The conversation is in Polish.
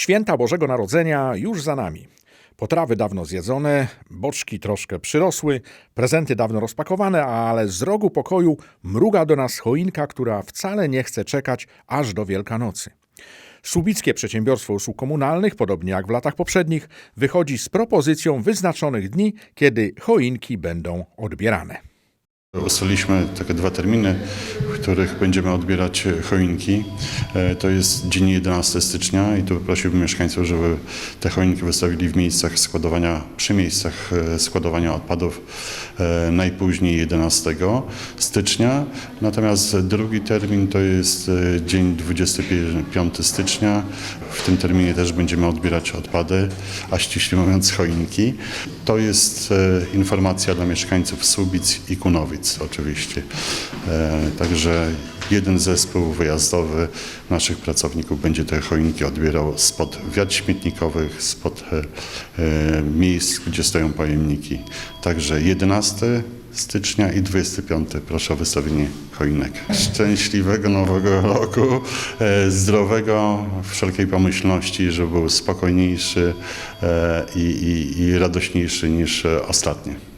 Święta Bożego Narodzenia już za nami. Potrawy dawno zjedzone, boczki troszkę przyrosły, prezenty dawno rozpakowane, ale z rogu pokoju mruga do nas choinka, która wcale nie chce czekać aż do Wielkanocy. Słubickie Przedsiębiorstwo Usług Komunalnych, podobnie jak w latach poprzednich, wychodzi z propozycją wyznaczonych dni, kiedy choinki będą odbierane. Ustaliliśmy takie dwa terminy, w których będziemy odbierać choinki. E, To jest dzień 11 stycznia i tu prosiłbym mieszkańców, żeby te choinki wystawili w miejscach składowania, przy miejscach e, składowania odpadów e, najpóźniej 11 stycznia. Natomiast drugi termin to jest e, dzień 25 stycznia. W tym terminie też będziemy odbierać odpady, a ściśle mówiąc choinki. To jest e, informacja dla mieszkańców Słubic i Kunowic oczywiście. E, Także jeden zespół wyjazdowy naszych pracowników będzie te choinki odbierał spod wiat śmietnikowych, spod e, e, miejsc, gdzie stoją pojemniki. Także 11 stycznia i 25. Proszę o wystawienie choinek. Szczęśliwego nowego roku, e, zdrowego, wszelkiej pomyślności, żeby był spokojniejszy i, i, radośniejszy niż ostatnie.